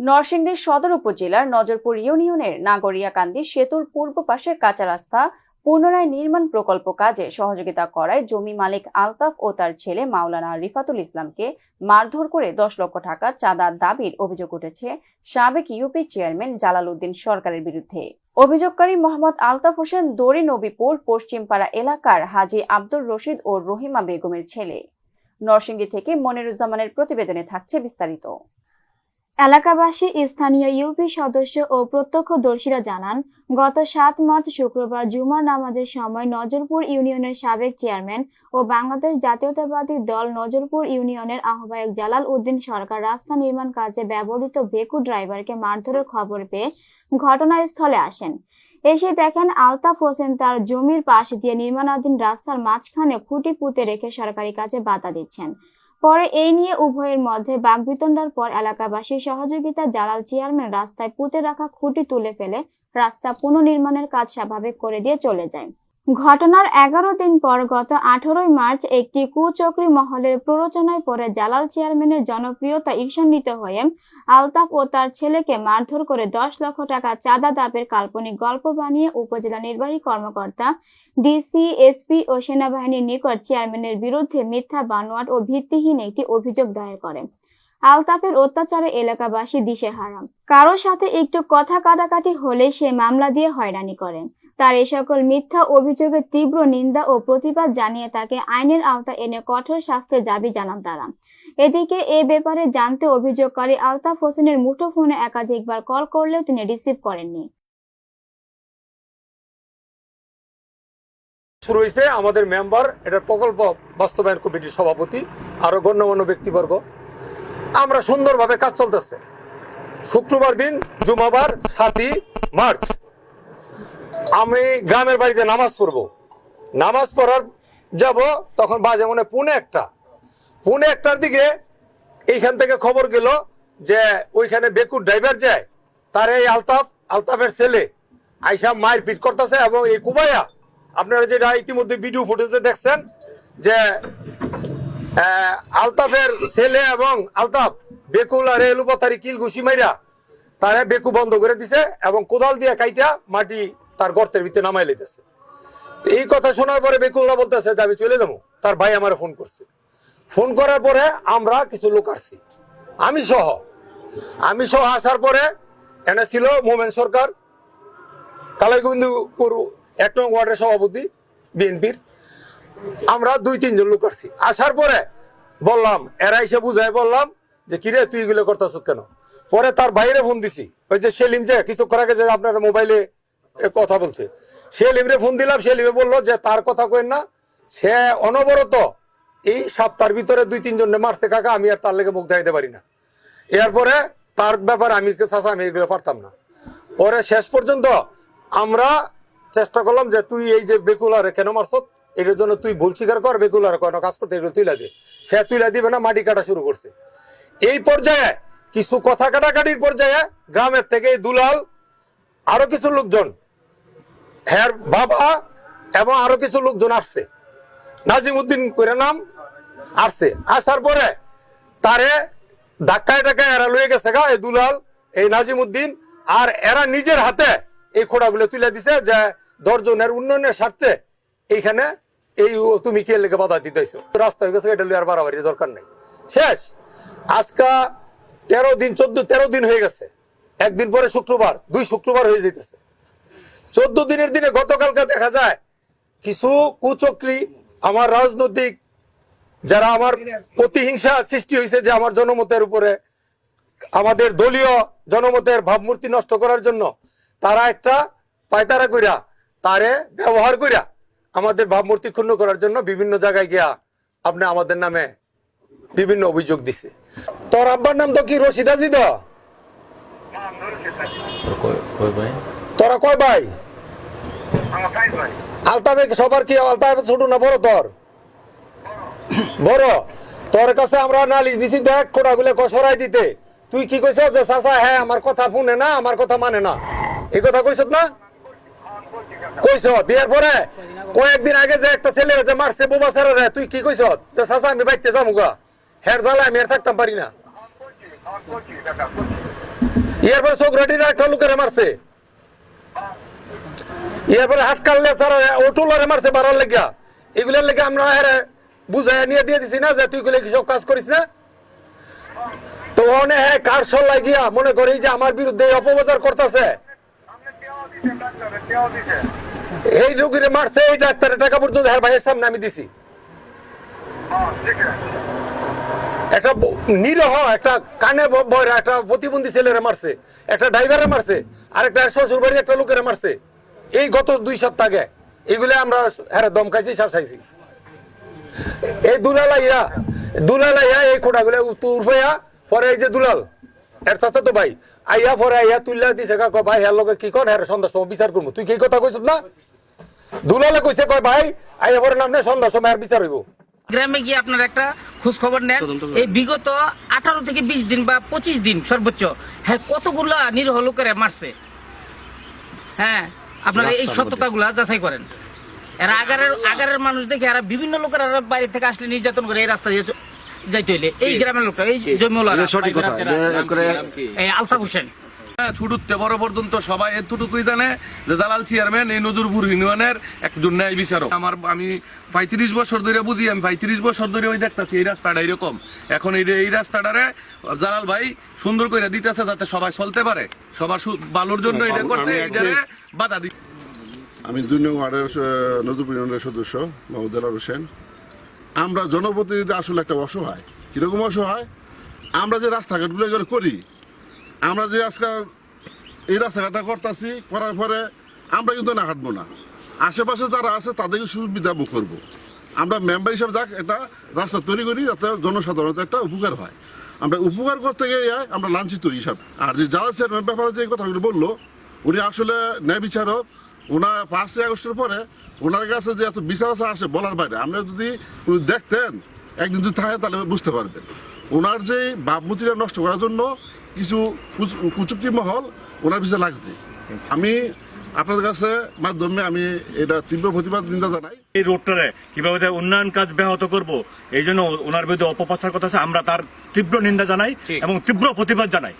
নরসিংদী সদর উপজেলার নজরপুর ইউনিয়নের নাগরিয়াকান্দি সেতুর পূর্ব পাশের কাঁচা রাস্তা পুনরায় নির্মাণ প্রকল্প কাজে সহযোগিতা করায় জমি মালিক আলতাফ ও তার ছেলে মাওলানা রিফাতুল ইসলামকে মারধর করে দশ লক্ষ টাকা চাঁদার দাবির অভিযোগ উঠেছে সাবেক ইউপি চেয়ারম্যান জালাল উদ্দিন সরকারের বিরুদ্ধে। অভিযোগকারী মোহাম্মদ আলতাফ হোসেন দড়ি নবীপুর পশ্চিমপাড়া এলাকার হাজী আব্দুর রশিদ ও রহিমা বেগমের ছেলে। নরসিংদী থেকে মনিরুজ্জামানের প্রতিবেদনে থাকছে বিস্তারিত। এলাকাবাসী, স্থানীয় ইউপি সদস্য ও প্রত্যক্ষদর্শীরা জানান, গত সাত মার্চ শুক্রবার জুমার নামাজের সময় নজরপুর ইউনিয়নের সাবেক চেয়ারম্যান ও বাংলাদেশ জাতীয়তাবাদী দল নজরপুর ইউনিয়নের আহ্বায়ক জালাল উদ্দিন সরকার রাস্তা নির্মাণ কাজে ব্যবহৃত বেকু ড্রাইভারকে মারধরের খবর পেয়ে ঘটনাস্থলে আসেন। এসে দেখেন, আলতাফ হোসেন তার জমির পাশ দিয়ে নির্মাণাধীন রাস্তার মাঝখানে খুঁটি পুঁতে রেখে সরকারি কাজে বাধা দিচ্ছেন। পরে এই নিয়ে উভয়ের মধ্যে বাগবিতণ্ডার পর এলাকাবাসীর সহযোগিতা জালাল চেয়ারম্যান রাস্তায় পুঁতে রাখা খুঁটি তুলে ফেলে রাস্তা পুনর্নির্মাণের কাজ স্বাভাবিক করে দিয়ে চলে যায়। ঘটনার এগারো দিন পর গত আঠারোই মার্চ একটি কুচক্রী মহলের প্ররোচনায় পরে জালাল চেয়ারম্যানের জনপ্রিয়তা ঈর্ষান্বিত হয়ে আলতাফ ও তার ছেলেকে মারধর করে দশ লক্ষ টাকা চাঁদা দাবের কাল্পনিক গল্প বানিয়ে উপজেলা নির্বাহী কর্মকর্তা, ডিসি, এসপি ও সেনাবাহিনীর নিকট চেয়ারম্যানের বিরুদ্ধে মিথ্যা, বানোয়াট ও ভিত্তিহীন একটি অভিযোগ দায়ের করে। আলতাফের অত্যাচারে এলাকাবাসী দিশেহারা। কারোর সাথে একটু কথা কাটাকাটি হলে সে মামলা দিয়ে হয়রানি করেন তার এই সকল মিথ্যা অভিযোগের তীব্র নিন্দা ও প্রতিবাদ জানিয়ে তাকে আইনের আওতা এনে কঠোর শাস্তির দাবি জানান তারা। এদিকে এ ব্যাপারে জানতে অভিযোগকারী আলতাফ হোসেনের মুঠোফোনে একাধিকবার কল করলেও তিনি রিসিভ করেননি। শুরু আমাদের মেম্বার, এটার প্রকল্প বাস্তবায়ন কমিটির সভাপতি, আরও গণ্যমান্য ব্যক্তিবর্গ। আমরা সুন্দরভাবে কাজ চলতেছে। শুক্রবার দিন, জুমাবার সাতই মার্চ। আমি গ্রামের বাড়িতে নামাজ পড়ব। নামাজ পড়ার যাব, তখন বাজে মনে পুনে একটা। পুনে একটার দিকে এইখান থেকে খবর গেল যে ওইখানে বেকুর ড্রাইভার যায়, তার এই আলতাফ, আলতাফের ছেলে। আইসা মায়ের পিট করতেছে এবং এই কুবাইয়া, আপনারা যেটা ইতিমধ্যে ভিডিও ফুটেজে দেখছেন যে আলতাফের ছেলে এবং আলতাফ বেকুল আর এলুপাতারি কিল ঘুষি মাইরা, তারা বেকু বন্ধ করে দিছে এবং কোদাল দিয়ে কাইটা মাটি তার গর্তের ভিতরে নামাই লইতেছে। এই কথা শোনার পরে বেকুলরা বলতেছে যে, আমি চলে যাব। তার ভাই আমার ফোন করছে। ফোন করার পরে আমরা কিছু লোক আসছি। আমি সহ। আমি সহ আসার পরে এনে ছিল মোমেন সরকার কালাই গোবিন্দপুর এক নং ওয়ার্ডের সভাপতি, বিএনপির। আমরা দুই, তিনজন লোক আসছি। আসার পরে বললাম, এরা এসে বুঝায় বললাম যে কিরে তুই এগুলো করতেছ কেন? পরে তার বাইরে ফোন দিছি। ওই যে সেলিম যে কিছু করা গেছে আপনার মোবাইলে কথা বলছে। সেলিমরে ফোন দিলাম, সে সেলিমে বলল যে তার কথা কেন না, সে অনবরত এই সপ্তাহের ভিতরে দুই তিনজন মারছে কাকা, আমি আর তার লেগে মুখ দেখাইতে পারি না। এরপরে তার ব্যাপারে আমি চাষা আমি এগুলো পারতাম না। পরে শেষ পর্যন্ত আমরা চেষ্টা করলাম যে তুই এই যে বেকুলারে কেন মারছ, এটার জন্য তুই ভুল স্বীকার কর, বেকুলার কেন কাজ করতে, এগুলো তুইলা দে। সে তুইলা দিবে না, মাটি কাটা শুরু করছে। এই পর্যায়ে কিছু কথা কাটাকাটির পর্যায়ে গ্রামের থেকে দুলাল আরও কিছু লোকজন হ্যার বাবা এবং আরও কিছু লোকজন আসছে। নাজিম উদ্দিন করে নাম আসছে। আসার পরে তারে ধাক্কায় টাকায় এরা লয়ে গেছে গা, এই দুলাল, এই নাজিম উদ্দিন আর এরা নিজের হাতে এই খোড়াগুলো তুলে দিছে যে দশজনের উন্নয়নের স্বার্থে এইখানে এই তুমি কে লেগে বাধা দিতেছো? রাস্তা হয়ে গেছে, এটা লইয়ার বাড়াবাড়ি দরকার নেই। শেষ, আজকা তেরো দিন, চোদ্দ, তেরো দিন হয়ে গেছে। একদিন পরে শুক্রবার, দুই শুক্রবার হয়ে যেতেছে। চোদ্দ দিনের দিনে গতকালকে দেখা যায়, কিছু কুচক্রী, আমার রাজনৈতিক, যারা আমার প্রতিহিংসা সৃষ্টি হয়েছে যে আমার জনমতের উপরে, আমাদের দলীয় জনমতের ভাবমূর্তি নষ্ট করার জন্য, তারা একটা পায়তারা কইরা, তারে ব্যবহার কইরা, আমাদের ভাবমূর্তি ক্ষুণ্ণ করার জন্য বিভিন্ন জায়গায় গিয়া আপনি আমাদের নামে বিভিন্ন অভিযোগ দিছে। তোর আব্বার নাম তো কি রশিদাজি দ কই ভাই তোরা কয় ভাই? আমার ভাই আলতাফে সবার কি আলতাফে ছোট না বড় তোর? বড়। তোর কাছে আমরা নালিশ দিছি দেখ খোড়াগুলো কসরাই দিতে। তুই কি কইছ যে চাচা হ্যাঁ আমার কথা শুনে না আমার কথা মানে না এই কথা কইছ না? কইছ দিয়ার পরে কয়েকদিন আগে যে একটা ছেলে যে মারছে বোবা রে তুই কি কইছ? যে চাচা আমি বাইতে যামুগা হের জ্বালা আমি আর থাকতাম পারি না। এরপরে চোখরাটির একটা লোকের মারছে। এরপরে হাট কাটলে স্যার ওটুলারে মারছে বাড়ার লেগা এগুলোর লেগে আমরা হেরে বুঝাই নিয়ে দিয়ে দিছি না যে তুই গুলো সব কাজ করিস না? তো ওনে হ্যাঁ কার সল্লাই গিয়া মনে করি যে আমার বিরুদ্ধে অপপ্রচার করতেছে। এই রোগীরে মারছে, এই ডাক্তারের টাকা পর্যন্ত হ্যাঁ ভাইয়ের সামনে আমি দিছি। একটা নিরহ একটা কানে বয়রা একটা প্রতিবন্ধী ছেলেরে মারছে, একটা ড্রাইভারে মারছে আর একটা শ্বশুর বাড়ি একটা লোকের মারছে। এই গত দুই সপ্তাহ আগে, এগুলো আমরা হ্যাঁ দম খাইছি শাসাইছি। এই দুলাল আইয়া দুলাল আইয়া এই খোটাগুলো উঠবাইয়া পরে এই যে দুলাল, এর চাচা তো ভাই, আইয়া পরে আইয়া তুইলা দিছে কা ভাই হ্যার লগে কি কর হ্যাঁ সন্ধ্যার সময় বিচার করব তুই কি কথা কইছ না? দুলালে কইছে, কয় ভাই, আইয়া পরে নাম সন্ধ্যার সময় আর বিচার হইব। গ্রামে গিয়ে আপনার একটা খোঁজ খবর নেন এই বিগত আঠারো থেকে বিশ দিন বা পঁচিশ দিন সর্বোচ্চ হ্যাঁ কতগুলা নিরহ লোকেরা মারছে? হ্যাঁ আপনারা এই সত্যতাগুলা যাচাই করেন। এরা আগারের আগারের মানুষ দেখে এরা বিভিন্ন লোকেরা বাইরে থেকে আসলে নির্যাতন করে এই রাস্তা দিয়ে যাইতে হইলে। এই গ্রামের লোকটা এই জমিওয়ালা আলতাফ হোসেন। থুডুতে বড় পর্যন্ত সবাই এতটুকুই জানে যে দালাল চেয়ারম্যান এই নজরপুর ইউনিয়নের একজন ন্যায় বিচারক। আমার আমি পঁয়ত্রিশ বছর ধরে বুঝি আমি পঁয়ত্রিশ বছর ধরে ওই দেখতাছি এই রাস্তাটা এরকম। এখন এই এই রাস্তাটারে জালাল ভাই সুন্দর করে দিতেছে যাতে সবাই চলতে পারে। সবার ভালোর জন্য এটা করতে এটারে বাধা দিচ্ছে আমি দুই নং ওয়ার্ডের নদীপুর ইউনিয়নের সদস্য মোহাম্মদ দেলার হোসেন। আমরা জনপ্রতিনিধি আসলে একটা অসহায়। কীরকম অসহায়? আমরা যে রাস্তাঘাটগুলো এগুলো করি আমরা যে আজকে এই রাস্তাঘাটটা করতেছি, করার পরে আমরা কিন্তু না হাঁটবো না। আশেপাশে যারা আছে, তাদেরকে সুবিধা ভোগ করব। আমরা মেম্বার হিসাবে যাক এটা রাস্তা তৈরি করি, যাতে জনসাধারণের একটা উপকার হয়। আমরা উপকার করতে গিয়ে আমরা লাঞ্ছিত হিসাবে। আর যে যারা চেয়ারম্যান ব্যাপারে যে কথাগুলো বলল, উনি আসলে ন্যায় বিচারক। ওনার পাঁচই আগস্টের পরে ওনার কাছে যে এত বিচার আছে, আসে বলার বাইরে। আমরা যদি উনি দেখতেন, একদিন যদি থাকে, তাহলে বুঝতে পারবেন। ওনার যে ভাবমূর্তিটা নষ্ট করার জন্য কিছু কুচ- কুচুক্তি মহল ওনার পিছিয়ে লাগছে। আমি আপনার কাছে মাধ্যমে আমি এটা তীব্র প্রতিবাদ নিন্দা জানাই। এই রোডটারে কীভাবে উন্নয়ন কাজ ব্যাহত করব এই জন্য ওনার বিরুদ্ধে অপপ্রচার কথা আছে আমরা তার তীব্র নিন্দা জানাই এবং তীব্র প্রতিবাদ জানাই।